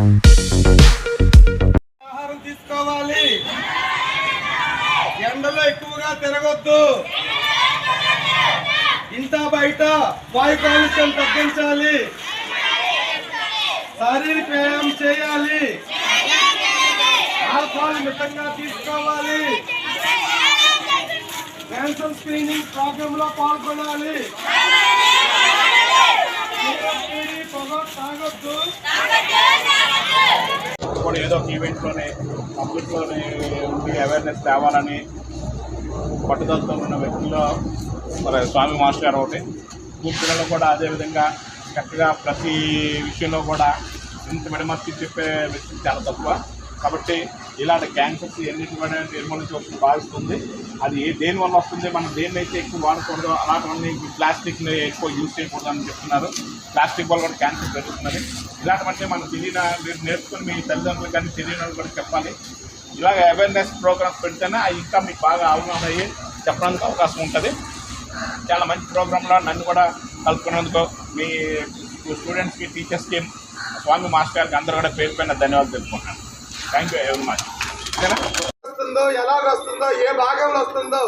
ఆహారం. తీసుకోవాలి. ఎండలో ఎక్కువగా తిరగొద్దు. ఇంత బయట వాయు కాలుష్యం తగ్గించాలి. శారీరక వ్యాయామం చేయాలి. ఆల్కహాల్ మితంగా తీసుకోవాలి. క్యాన్సర్ స్క్రీనింగ్ ప్రోగ్రామ్లో పాల్గొనాలి. పొగ తాగొద్దు. కూడా ఏదో ఒక ఈవెంట్లోనే పబ్లిక్లోనే ఉండి అవేర్నెస్ తేవాలని పట్టుదలతో ఉన్న వ్యక్తుల్లో మరి స్వామి మాస్టర్ గారు ఒకటి. స్కూల్ కూడా అదేవిధంగా చక్కగా ప్రతి విషయంలో కూడా ఇంత మెడమర్చి చెప్పే వ్యక్తి చాలా తక్కువ. కాబట్టి ఇలాంటి క్యాన్సర్స్ ఎన్నింటి వల్ల నిర్మూలించవచ్చు భావిస్తుంది అది ఏ దేని వల్ల వస్తుంది మనం దేన్నైతే ఎక్కువ వాడకూడదు అలాంటివన్నీ ప్లాస్టిక్ని ఎక్కువ యూజ్ చేయకూడదు అని చెప్తున్నారు. ప్లాస్టిక్ వల్ల కూడా క్యాన్సర్ పెరుగుతున్నది ఇలాంటివంటే మనం తెలియన మీరు నేర్చుకుని మీ తల్లిదండ్రులు కానీ తెలియని వాళ్ళు కూడా చెప్పాలి. ఇలాగ అవేర్నెస్ ప్రోగ్రామ్స్ పెడితేనే అవి ఇంకా మీకు బాగా అవగాహన అయ్యి చెప్పడానికి అవకాశం ఉంటుంది. చాలా మంచి ప్రోగ్రాంలో నన్ను కూడా కలుపుకున్నందుకు మీ స్టూడెంట్స్కి టీచర్స్కి స్వామి మాస్టర్ గారికి అందరూ కూడా పేరు పైన ధన్యవాదాలు తెలుపుకుంటాను థ్యాంక్ యూ వెరీ మచ్ వస్తుందో ఎలాగ వస్తుందో ఏ భాగంలో వస్తుందో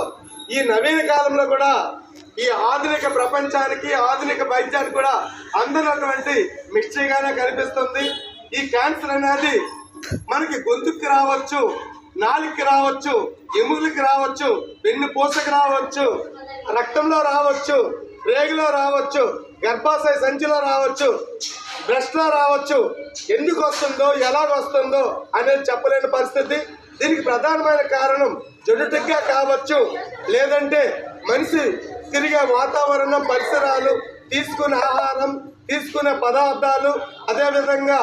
ఈ నవీన కాలంలో కూడా ఈ ఆధునిక ప్రపంచానికి ఆధునిక వైద్యానికి కూడా అందనటువంటి మిక్సీగానే కనిపిస్తుంది. ఈ క్యాన్సర్ అనేది మనకి గొంతుకి రావచ్చు నాలుగుకి రావచ్చు ఎముకలకి రావచ్చు వెన్ను పూసకి రావచ్చు రక్తంలో రావచ్చు రేగులో రావచ్చు గర్భాశయ సంచిలో రావచ్చు. బ్రెస్ట్లో రావచ్చు. ఎందుకు వస్తుందో ఎలా వస్తుందో అనేది చెప్పలేని పరిస్థితి. దీనికి ప్రధానమైన కారణం జెనెటిక్ కావచ్చు లేదంటే మనిషి తిరిగే వాతావరణం పరిసరాలు తీసుకునే ఆహారం తీసుకునే పదార్థాలు అదేవిధంగా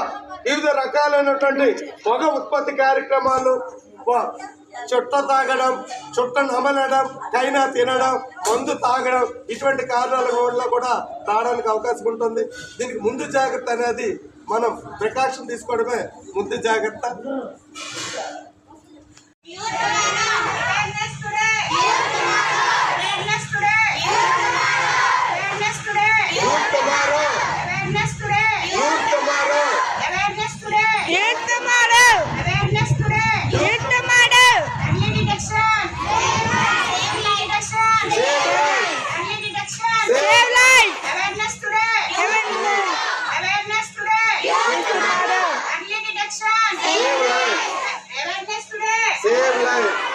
వివిధ రకాలైనటువంటి పొగ ఉత్పత్తి కార్యక్రమాలు చుట్ట తాగడం చుట్ట నమలడం కైనా తినడం మందు తాగడం ఇటువంటి కారణాల వల్ల కూడా రావడానికి అవకాశం ఉంటుంది. దీనికి ముందు జాగ్రత్త అనేది మనం ప్రికాషన్ తీసుకోవడమే ముందు జాగ్రత్త. Hey!